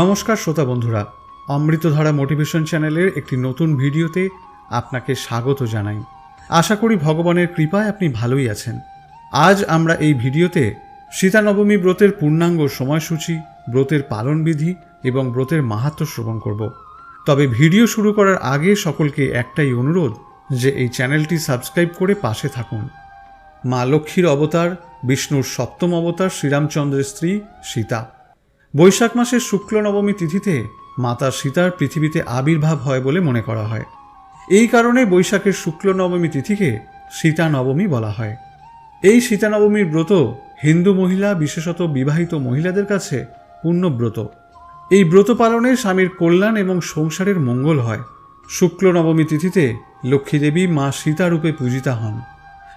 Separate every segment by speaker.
Speaker 1: নমস্কার শ্রোতা বন্ধুরা, অমৃতধারা মোটিভেশন চ্যানেলের একটি নতুন ভিডিওতে আপনাকে স্বাগত জানাই। আশা করি ভগবানের কৃপায় আপনি ভালোই আছেন। আজ আমরা এই ভিডিওতে সীতানবমী ব্রতের পূর্ণাঙ্গ সময়সূচি, ব্রতের পালনবিধি এবং ব্রতের মাহাত্ম্য শ্রবণ করব। তবে ভিডিও শুরু করার আগে সকলকে একটাই অনুরোধ যে এই চ্যানেলটি সাবস্ক্রাইব করে পাশে থাকুন। মা লক্ষ্মীর অবতার, বিষ্ণুর সপ্তম অবতার, শ্রীরামচন্দ্রের স্ত্রী সীতা। বৈশাখ মাসের শুক্ল নবমী তিথিতে মাতা সীতার পৃথিবীতে আবির্ভাব হয় বলে মনে করা হয়। এই কারণে বৈশাখের শুক্ল নবমী তিথিকে সীতা নবমী বলা হয়। এই সীতা নবমীর ব্রত হিন্দু মহিলা, বিশেষত বিবাহিত মহিলাদের কাছে পুণ্যব্রত। এই ব্রত পালনে স্বামীর কল্যাণ এবং সংসারের মঙ্গল হয়। শুক্ল নবমী তিথিতে লক্ষ্মীদেবী মা সীতারূপে পূজিতা হন।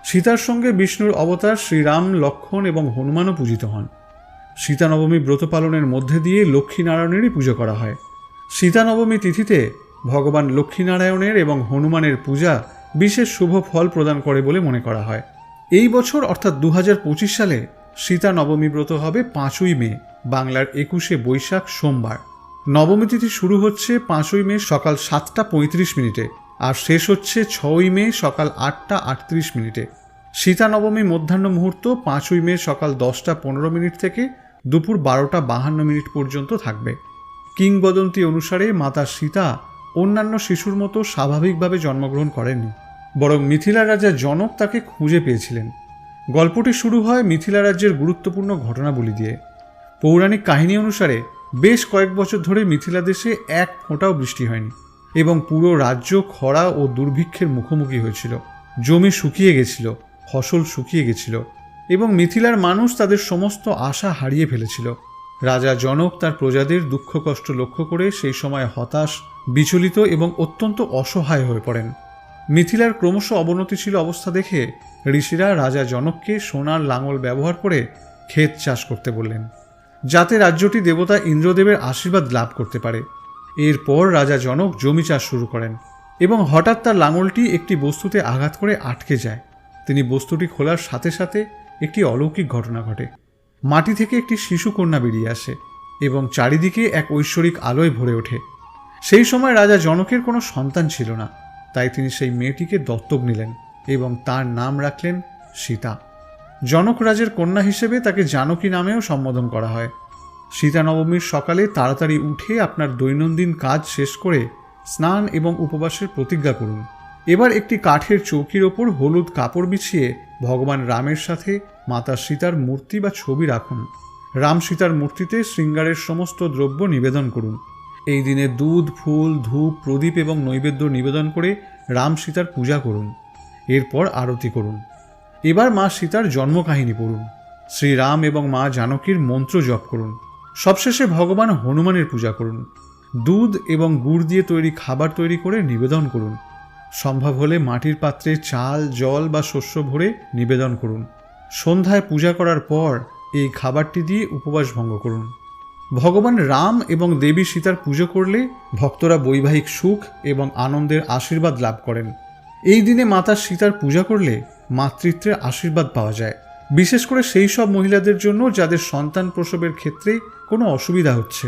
Speaker 1: সীতার সঙ্গে বিষ্ণুর অবতার শ্রীরাম, লক্ষণ এবং হনুমানও পূজিত হন। সীতা নবমী ব্রত পালনের মধ্যে দিয়ে লক্ষ্মীনারায়ণেরই পুজো করা হয়। সীতা নবমী তিথিতে ভগবান লক্ষ্মীনারায়ণের এবং হনুমানের পূজা বিশেষ শুভ ফল প্রদান করে বলে মনে করা হয়। এই বছর অর্থাৎ দু হাজার পঁচিশ সালে সীতা নবমী ব্রত হবে পাঁচই মে, বাংলার একুশে বৈশাখ সোমবার। নবমী তিথি শুরু হচ্ছে পাঁচই মে সকাল সাতটা পঁয়ত্রিশ মিনিটে আর শেষ হচ্ছে ছয়ই মে সকাল আটটা আটত্রিশ মিনিটে। সীতা নবমী মধ্যাহ্ন মুহূর্ত পাঁচই মে সকাল দশটা পনেরো মিনিট থেকে দুপুর বারোটা বাহান্ন মিনিট পর্যন্ত থাকবে। কিংবদন্তি অনুসারে মাতা সীতা অন্যান্য শিশুর মতো স্বাভাবিকভাবে জন্মগ্রহণ করেননি, বরং মিথিলা রাজা জনক তাকে খুঁজে পেয়েছিলেন। গল্পটি শুরু হয় মিথিলা রাজ্যের গুরুত্বপূর্ণ ঘটনাবলী দিয়ে। পৌরাণিক কাহিনী অনুসারে বেশ কয়েক বছর ধরে মিথিলা দেশে এক ফোঁটাও বৃষ্টি হয়নি এবং পুরো রাজ্য খরা ও দুর্ভিক্ষের মুখোমুখি হয়েছিল। জমি শুকিয়ে গেছিল, ফসল শুকিয়ে গেছিল। এবং মিথিলার মানুষ তাদের সমস্ত আশা হারিয়ে ফেলেছিল। রাজা জনক তার প্রজাদের দুঃখ কষ্ট লক্ষ্য করে সেই সময় হতাশ, বিচলিত এবং অত্যন্ত অসহায় হয়ে পড়েন। মিথিলার ক্রমশ অবনতিশীল অবস্থা দেখে ঋষিরা রাজা জনককে সোনার লাঙল ব্যবহার করে ক্ষেত চাষ করতে বললেন, যাতে রাজ্যটি দেবতা ইন্দ্রদেবের আশীর্বাদ লাভ করতে পারে। এরপর রাজা জনক জমি চাষ শুরু করেন এবং হঠাৎ তার লাঙলটি একটি বস্তুতে আঘাত করে আটকে যায়। তিনি বস্তুটি খোলার সাথে সাথে একটি অলৌকিক ঘটনা ঘটে। মাটি থেকে একটি শিশু কন্যা বেরিয়ে আসে এবং চারিদিকে এক ঐশ্বরিক আলোয় ভরে ওঠে। সেই সময় রাজা জনকের কোনো সন্তান ছিল না, তাই তিনি সেই মেয়েটিকে দত্তক নিলেন এবং তার নাম রাখলেন সীতা। জনক রাজের কন্যা হিসেবে তাকে জানকী নামেও সম্বোধন করা হয়। সীতা নবমীর সকালে তাড়াতাড়ি উঠে আপনার দৈনন্দিন কাজ শেষ করে স্নান এবং উপবাসের প্রতিজ্ঞা করুন। এবার একটি কাঠের চৌকির ওপর হলুদ কাপড় বিছিয়ে ভগবান রামের সাথে মাতা সীতার মূর্তি বা ছবি রাখুন। রাম সীতার মূর্তিতে শৃঙ্গারের সমস্ত দ্রব্য নিবেদন করুন। এই দিনে দুধ, ফুল, ধূপ, প্রদীপ এবং নৈবেদ্য নিবেদন করে রাম সীতার পূজা করুন। এরপর আরতি করুন। এবার মা সীতার জন্মকাহিনী পড়ুন। শ্রীরাম এবং মা জানকীর মন্ত্র জপ করুন। সবশেষে ভগবান হনুমানের পূজা করুন। দুধ এবং গুড় দিয়ে তৈরি খাবার তৈরি করে নিবেদন করুন। সম্ভব হলে মাটির পাত্রে চাল, জল বা শস্য ভরে নিবেদন করুন। সন্ধ্যায় পূজা করার পর এই খাবারটি দিয়ে উপবাস ভঙ্গ করুন। ভগবান রাম এবং দেবী সীতার পুজো করলে ভক্তরা বৈবাহিক সুখ এবং আনন্দের আশীর্বাদ লাভ করেন। এই দিনে মাতা সীতার পূজা করলে মাতৃত্বের আশীর্বাদ পাওয়া যায়। বিশেষ করে সেই সব মহিলাদের জন্য যাদের সন্তান প্রসবের ক্ষেত্রে কোনো অসুবিধা হচ্ছে।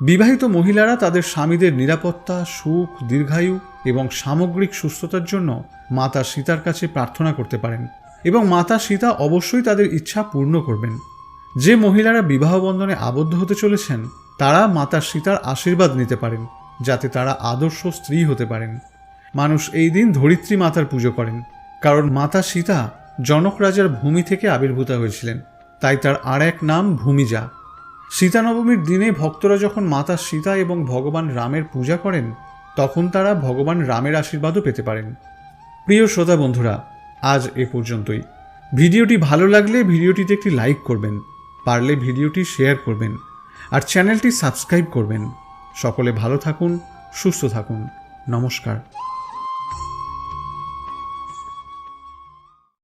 Speaker 1: বিবাহিত মহিলারা তাদের স্বামীদের নিরাপত্তা, সুখ, দীর্ঘায়ু এবং সামগ্রিক সুস্থতার জন্য মাতা সীতার কাছে প্রার্থনা করতে পারেন এবং মাতা সীতা অবশ্যই তাদের ইচ্ছা পূর্ণ করবেন। যে মহিলারা বিবাহ বন্ধনে আবদ্ধ হতে চলেছেন, তারা মাতা সীতার আশীর্বাদ নিতে পারেন, যাতে তারা আদর্শ স্ত্রী হতে পারেন। মানুষ এই দিন ধরিত্রী মাতার পুজো করেন, কারণ মাতা সীতা জনক রাজার ভূমি থেকে আবির্ভূতা হয়েছিলেন, তাই তার আর এক নাম ভূমিজা। সীতানবমীর দিনে ভক্তরা যখন মাতা সীতা এবং ভগবান রামের পূজা করেন তখন তারা ভগবান রামের আশীর্বাদও পেতে পারেন। প্রিয় শ্রোতা বন্ধুরা, আজ এ পর্যন্তই। ভিডিওটি ভালো লাগলে ভিডিওটিতে একটি লাইক করবেন, পারলে ভিডিওটি শেয়ার করবেন, আর চ্যানেলটি সাবস্ক্রাইব করবেন। সকলে ভালো থাকুন, সুস্থ থাকুন। নমস্কার।